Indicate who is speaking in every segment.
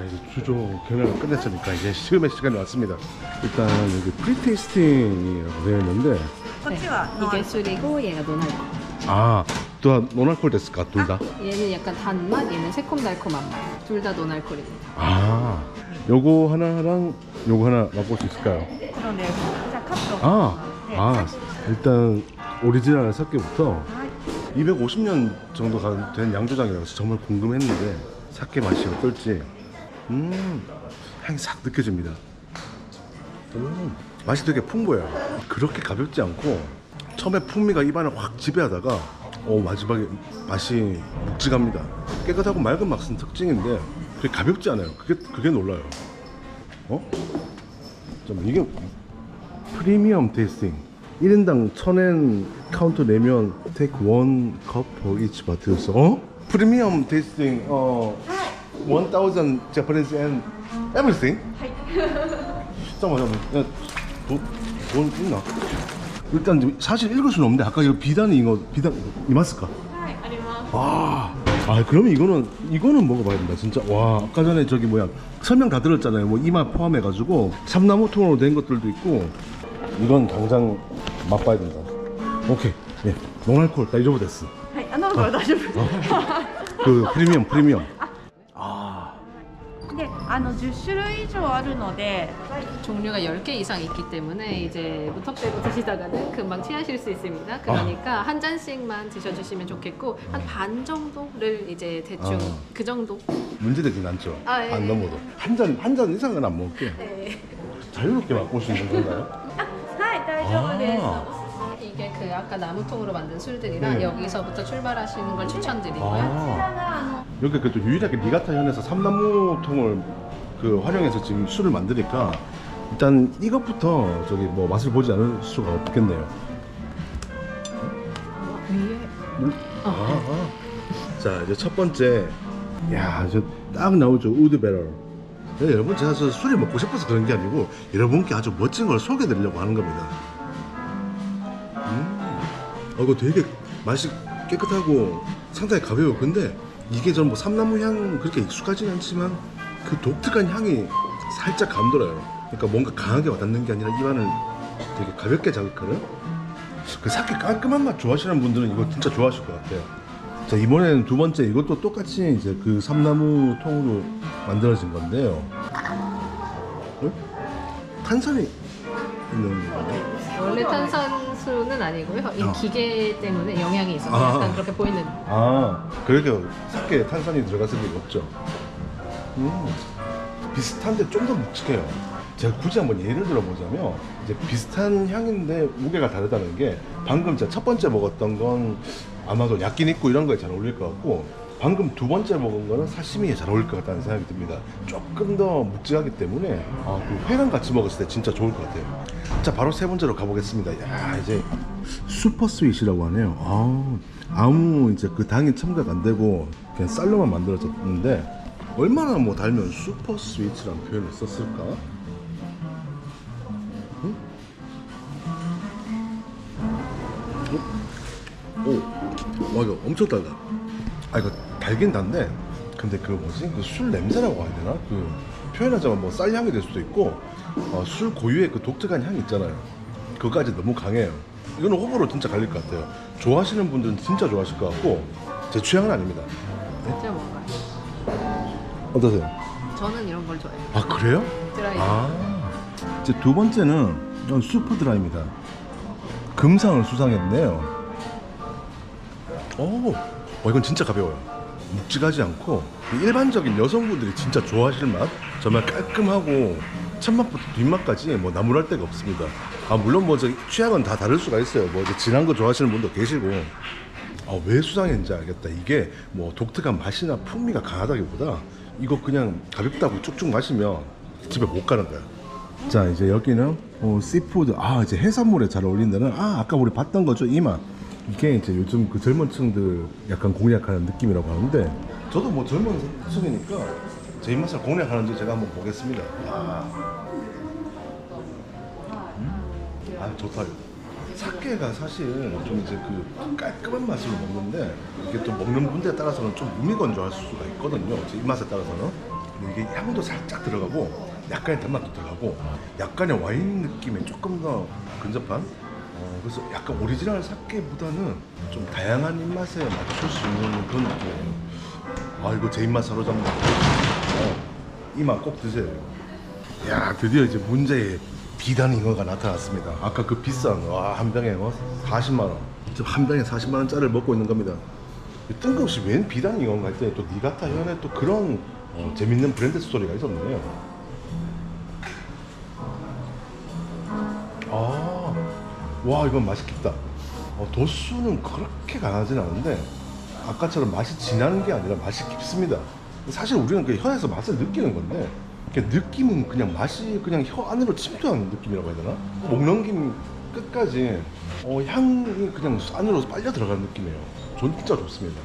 Speaker 1: 자 이제 주조 경영을 끝냈으니까 이제 시음의 시간이 왔습니다. 일단 여기 프리테이스팅이라고 되어 있는데
Speaker 2: こっちは
Speaker 3: 이게 술이고 얘가 노날콜.
Speaker 1: 아, 또 노날콜 됐을까 둘 다?
Speaker 3: 얘는 약간 단맛, 얘는 새콤달콤한 맛. 둘 다 노날콜입니다.
Speaker 1: 아, 요거 하나랑 요거 하나 맛볼 수 있을까요?
Speaker 2: もちろんですじゃあカット
Speaker 1: 아,
Speaker 2: 네,
Speaker 1: 아 일단 오리지널 사케부터
Speaker 2: はい
Speaker 1: 250년 정도 가- 된 양조장이라서 정말 궁금했는데 사케 맛이 어떨지 음 향이 싹 느껴집니다. 음, 맛이 되게 풍부해요. 그렇게 가볍지 않고 처음에 풍미가 입안을 확 지배하다가 어, 마지막에 맛이 묵직합니다. 깨끗하고 맑은 맛은 특징인데 그게 가볍지 않아요. 그게, 그게 놀라요. 어? 잠깐만 이게 프리미엄 테이스팅. 1인당 1000엔 카운트 내면 one cup for each 바트였어 어? 프리미엄 테이스팅 어 1,000 Japanese and everything. 잠깐만, 돈, 돈 뭐, 있나? 일단 사실 읽을 수는 없는데 아까 이거 비단이 이거 비단 이마스까? 아, 아 그러면 이거는 이거는 먹어봐야 된다 진짜. 와 아까 전에 저기 뭐야 설명 다 들었잖아요. 뭐 이마 포함해가지고 삼나무통으로 된 것들도 있고. 이건 당장 맛봐야 된다. 오케이. 예 농알콜 다 잊어버렸어.
Speaker 2: 아니 안 나온 거요 다시
Speaker 1: 그 프리미엄 프리미엄.
Speaker 2: あの10種類以上あるので
Speaker 3: 종류가 10개 이상 있기 때문에 이제 무턱대고 드시다가는 금방 취하실 수 있습니다. 그러니까 한 잔씩만 드셔주시면 좋겠고 한 반 정도를 이제 대충
Speaker 1: 아.
Speaker 3: 그 정도.
Speaker 1: 문제되진 않죠
Speaker 3: 아, 예,
Speaker 1: 안
Speaker 3: 예.
Speaker 1: 넘어도 한 잔 한 잔 이상은 안 먹을게
Speaker 3: 네.
Speaker 1: 자유롭게 맛볼 수 있는 건가요?
Speaker 2: はい大丈夫です
Speaker 1: 아.
Speaker 3: 이게 그 아까 나무통으로 만든 술들이라
Speaker 1: 네.
Speaker 3: 여기서부터 출발하시는 걸 추천드리고요.
Speaker 2: こちらがあの
Speaker 1: 여기 그래도 유일하게 니가타 현에서 삼나무 통을 그 활용해서 지금 술을 만드니까 일단 이것부터 저기 뭐 맛을 보지 않을 수가 없겠네요.
Speaker 3: 위에
Speaker 1: 아, 아. 자 이제 첫 번째, 야 저 딱 나오죠 우드 배럴. 네, 여러분 제가 저 술이 먹고 싶어서 그런 게 아니고 여러분께 아주 멋진 걸 소개해드리려고 하는 겁니다. 음, 어, 이거 되게 맛이 깨끗하고 상당히 가벼워. 근데 이게 전뭐 삼나무 향 그렇게 익숙하지는 않지만 그 독특한 향이 살짝 감돌아요. 그러니까 뭔가 강하게 와닿는 게 아니라 입안을 되게 가볍게 자극하는. 그 사케 깔끔한 맛 좋아하시는 분들은 이거 진짜 좋아하실 것 같아요. 자 이번에는 두 번째 이것도 똑같이 이제 그 삼나무 통으로 만들어진 건데요. 응? 탄산이 있는 건가요?
Speaker 3: 원래 탄산수는 아니고요. 이
Speaker 1: 어.
Speaker 3: 기계 때문에 영향이 있어서
Speaker 1: 아.
Speaker 3: 약간 그렇게 보이는.
Speaker 1: 아, 그러게 사케에 탄산이 들어갔을 리가 없죠. 음, 비슷한데 좀 더 묵직해요. 제가 굳이 한번 예를 들어보자면 이제 비슷한 향인데 무게가 다르다는 게 방금 제가 첫 번째 먹었던 건 아마도 야끼니쿠 이런 거에 잘 어울릴 것 같고 방금 두 번째 먹은 거는 사시미에 잘 어울릴 것 같다는 생각이 듭니다. 조금 더 묵직하기 때문에 아, 그 회랑 같이 먹었을 때 진짜 좋을 것 같아요. 자, 바로 세 번째로 가보겠습니다. 야, 이제 슈퍼 스윗이라고 하네요. 아, 아무 이제 그 당이 첨가가 안 되고 그냥 쌀로만 만들어졌는데 얼마나 뭐 달면 슈퍼 스윗이라는 표현을 썼을까? 응? 어? 오, 와 이거 엄청 달다. 아 이거 달긴 단데 근데 그 뭐지 그 술 냄새라고 해야 되나? 그 표현하자면 뭐 쌀 향이 될 수도 있고 어, 술 고유의 그 독특한 향이 있잖아요. 그거까지 너무 강해요. 이거는 호불호 진짜 갈릴 것 같아요. 좋아하시는 분들은 진짜 좋아하실 것 같고 제 취향은 아닙니다.
Speaker 3: 진짜 뭔가.
Speaker 1: 어떠세요?
Speaker 3: 저는 이런 걸 좋아해요.
Speaker 1: 아 그래요?
Speaker 3: 드라이.
Speaker 1: 아 이제 두 번째는 이건 슈퍼 드라이입니다. 금상을 수상했네요. 오, 어, 이건 진짜 가벼워요. 묵직하지 않고 일반적인 여성분들이 진짜 좋아하실 맛. 정말 깔끔하고 첫맛부터 뒷맛까지 뭐 나무랄 데가 없습니다. 아 물론 뭐 저 취향은 다 다를 수가 있어요. 뭐 이제 진한 거 좋아하시는 분도 계시고. 아, 왜 수상했는지 알겠다. 이게 뭐 독특한 맛이나 풍미가 강하다기보다 이거 그냥 가볍다고 쭉쭉 마시면 집에 못 가는 거야. 자 이제 여기는 어, 씨푸드 아 이제 해산물에 잘 어울린다는 아 아까 우리 봤던 거죠 이맛. 이게 이제 요즘 그 젊은 층들 약간 공략하는 느낌이라고 하는데. 저도 뭐 젊은 층이니까 제 입맛을 공략하는지 제가 한번 보겠습니다. 아, 음? 아 좋다 이거 사케가 사실 좀 이제 그 깔끔한 맛으로 먹는데 이게 또 먹는 분들에 따라서는 좀 무미건조할 수가 있거든요. 제 입맛에 따라서는. 이게 향도 살짝 들어가고 약간의 단맛도 들어가고 약간의 와인 느낌에 조금 더 근접한? 어, 그래서 약간 오리지널 사케보다는 좀 다양한 입맛에 맞출 수 있는 그런 느낌이에요. 아 이거 제 입맛 사로잡는 어, 이맛 꼭 드세요. 야 드디어 이제 문제의 비단 잉어가 나타났습니다 아까 그 비싼 와, 한 병에 어, 40만 원 지금 한 병에 40만 원짜리를 먹고 있는 겁니다 뜬금없이 웬 비단 잉어인가 했더니 또 니가타 현에 또 그런 어, 재밌는 브랜드 스토리가 있었네요 아, 와 이건 맛있겠다. 어, 도수는 그렇게 강하진 않은데 아까처럼 맛이 진한 게 아니라 맛이 깊습니다. 사실 우리는 그 혀에서 맛을 느끼는 건데 그 느낌은 그냥 맛이 그냥 혀 안으로 침투하는 느낌이라고 해야 되나? 목 넘김 끝까지 어, 향이 그냥 안으로 빨려 들어가는 느낌이에요. 진짜 좋습니다.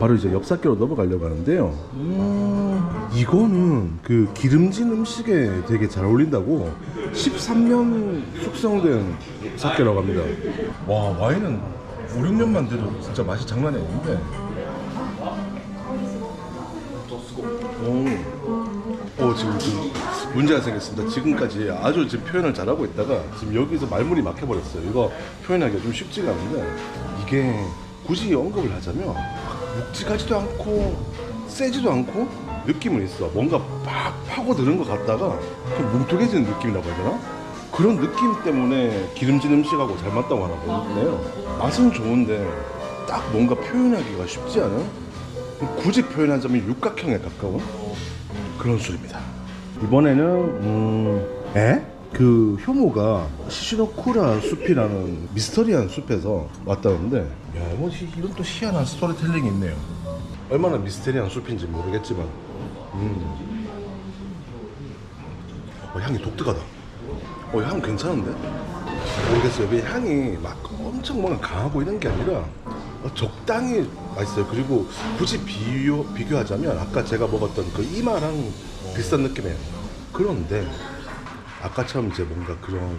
Speaker 1: 바로 이제 엽사께로 넘어가려고 하는데요. 음, 이거는 그 기름진 음식에 되게 잘 어울린다고 13년 숙성된 사케라고 합니다. 와 와인은 5, 6년만 돼도 진짜 맛이 장난이 아닌데. 오, 어, 지금 좀 문제가 생겼습니다. 지금까지 아주 지금 표현을 잘하고 있다가 지금 여기서 말문이 막혀버렸어요. 이거 표현하기가 좀 쉽지가 않은데 이게 굳이 언급을 하자면 묵직하지도 않고 세지도 않고 느낌은 있어. 뭔가 팍 파고드는 것 같다가 좀 뭉툭해지는 느낌이라고 해야 되나? 그런 느낌 때문에 기름진 음식하고 잘 맞다고 하나 보네요. 맛은 좋은데 딱 뭔가 표현하기가 쉽지 않은 굳이 표현하자면 육각형에 가까운 그런 술입니다. 이번에는 음, 에? 그 효모가 시시노쿠라 숲이라는 미스터리한 숲에서 왔다는데 야, 뭐 희- 이런 또 희한한 스토리텔링이 있네요. 얼마나 미스테리한 숲인지 모르겠지만 음. 어, 향이 독특하다. 어, 향 괜찮은데? 모르겠어요. 왜 향이 막 엄청 뭔가 강하고 이런 게 아니라 어, 적당히 맛있어요. 그리고 굳이 비교, 비교하자면 아까 제가 먹었던 그 이마랑 비슷한 느낌이에요. 그런데 아까처럼 이제 뭔가 그런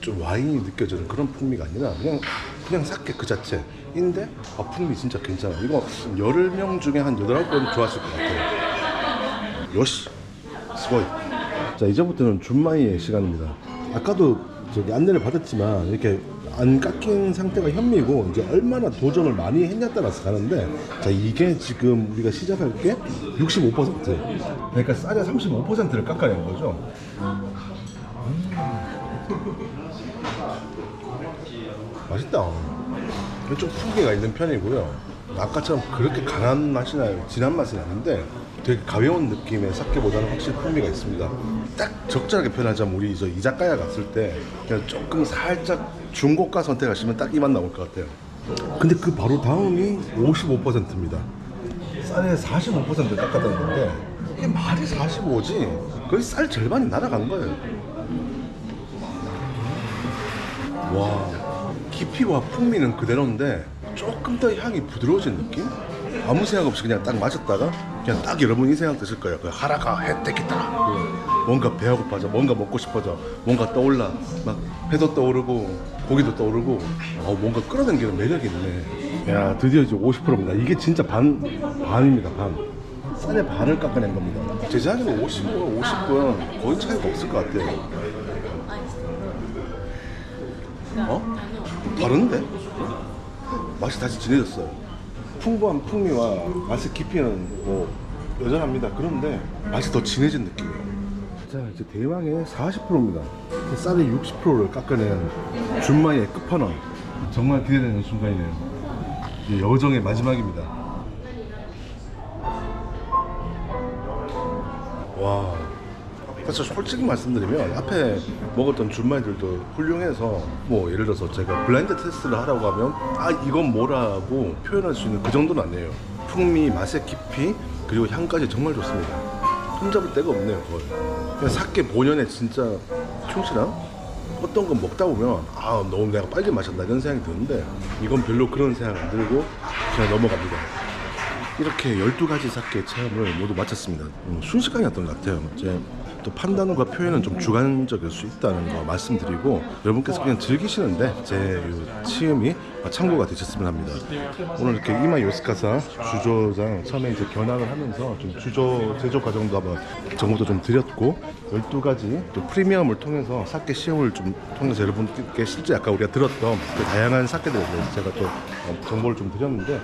Speaker 1: 좀 와인이 느껴지는 그런 풍미가 아니라 그냥 그냥 사케 그 자체인데 아, 풍미 진짜 괜찮아. 이거 열명 중에 한 여덟 번 좋았을 것 같아요. 요시 스고이. 자 이제부터는 준마이의 시간입니다. 아까도 저기 안내를 받았지만 이렇게 안 깎인 상태가 현미고 이제 얼마나 도전을 많이 했냐 따라서 가는데 자 이게 지금 우리가 시작할 게 65% 그러니까 쌀의 35%를 깎아낸 거죠. 맛있다. 이게 좀 풍미가 있는 편이고요. 아까처럼 그렇게 강한 맛이나 진한 맛은 아닌데 되게 가벼운 느낌의 사케보다는 확실히 풍미가 있습니다. 딱 적절하게 표현하자면 우리 저 이자카야 갔을 때 그냥 조금 살짝 중고가 선택하시면 딱 이 맛 나올 것 같아요. 근데 그 바로 다음이 55%입니다. 쌀에 45%를 깎았다는 건데 이게 말이 45지 거의 쌀 절반이 날아간 거예요. 와 깊이와 풍미는 그대로인데 조금 더 향이 부드러워진 느낌? 아무 생각 없이 그냥 딱 마셨다가 그냥 딱 여러분 이 생각 드실 거예요. 그 하라가. 그 뭔가 배가 고파져, 뭔가 먹고 싶어져, 뭔가 떠올라. 막 회도 떠오르고 고기도 떠오르고 어, 뭔가 끌어당기는 매력이 있네. 야 드디어 이제 50%입니다. 이게 진짜 반 반입니다. 반. 쌀의 반을 깎아낸 겁니다. 제 생각에는 55, 50은 거의 차이가 없을 것 같아요. 어? 다른데? 맛이 다시 진해졌어요. 풍부한 풍미와 맛의 깊이는 뭐 여전합니다. 그런데 맛이 더 진해진 느낌이에요. 자, 이제 대왕의 40%입니다. 쌀의 60%를 깎아낸 준마의 끝판왕. 정말 기대되는 순간이네요. 이제 여정의 마지막입니다. 와. 사실 솔직히 말씀드리면 앞에 먹었던 준마이들도 훌륭해서 뭐 예를 들어서 제가 블라인드 테스트를 하라고 하면 아 이건 뭐라고 표현할 수 있는 그 정도는 아니에요. 풍미, 맛의 깊이 그리고 향까지 정말 좋습니다. 흠잡을 데가 없네요 거의. 그냥 사케 본연의 진짜 충실한 어떤 건 먹다 보면 아 너무 내가 빨리 마셨나 이런 생각이 드는데 이건 별로 그런 생각 안 들고 그냥 넘어갑니다. 이렇게 12가지 사케 체험을 모두 마쳤습니다. 음, 순식간이었던 것 같아요. 이제 또 판단과 표현은 좀 주관적일 수 있다는 거 말씀드리고 여러분께서 그냥 즐기시는데 제요 치음이 참고가 되셨으면 합니다. 오늘 이렇게 이마 요스카사 주조장 처음에 이제 견학을 하면서 좀 주조 제조 과정도 한번 정보도 좀 드렸고 12가지 또 프리미엄을 통해서 사케 시험을 좀 통해서 여러분께 실제 아까 우리가 들었던 그 다양한 사케들에 대해서 제가 또 어, 정보를 좀 드렸는데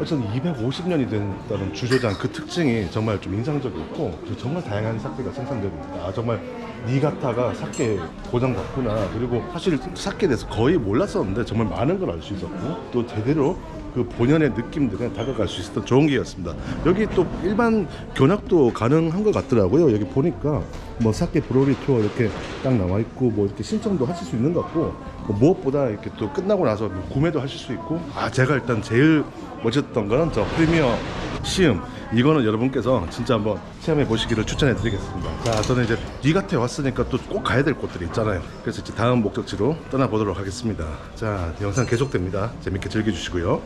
Speaker 1: 어쨌든 250년이 된다는 주조장 그 특징이 정말 좀 인상적이었고 정말 다양한 사케가 생산되고 있다. 아, 정말 니가타가 사케 고장받구나. 그리고 사실 사케에 대해서 거의 몰랐었는데 정말 많은 걸 알 수 있었고 또 제대로 그 본연의 느낌들에 다가갈 수 있었던 좋은 기회였습니다. 여기 또 일반 견학도 가능한 것 같더라고요. 여기 보니까 뭐 사케 브로리 투어 이렇게 딱 나와 있고 뭐 이렇게 신청도 하실 수 있는 것 같고 뭐 무엇보다 이렇게 또 끝나고 나서 뭐 구매도 하실 수 있고. 아 제가 일단 제일 멋졌던 거는 저 프리미어 시음. 이거는 여러분께서 진짜 한번 체험해 보시기를 추천해 드리겠습니다. 자 저는 이제 니가테 왔으니까 또 꼭 가야 될 곳들이 있잖아요. 그래서 이제 다음 목적지로 떠나 보도록 하겠습니다. 자 영상 계속됩니다. 재밌게 즐겨주시고요.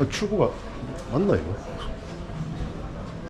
Speaker 1: 아, 출구가 맞나 이거?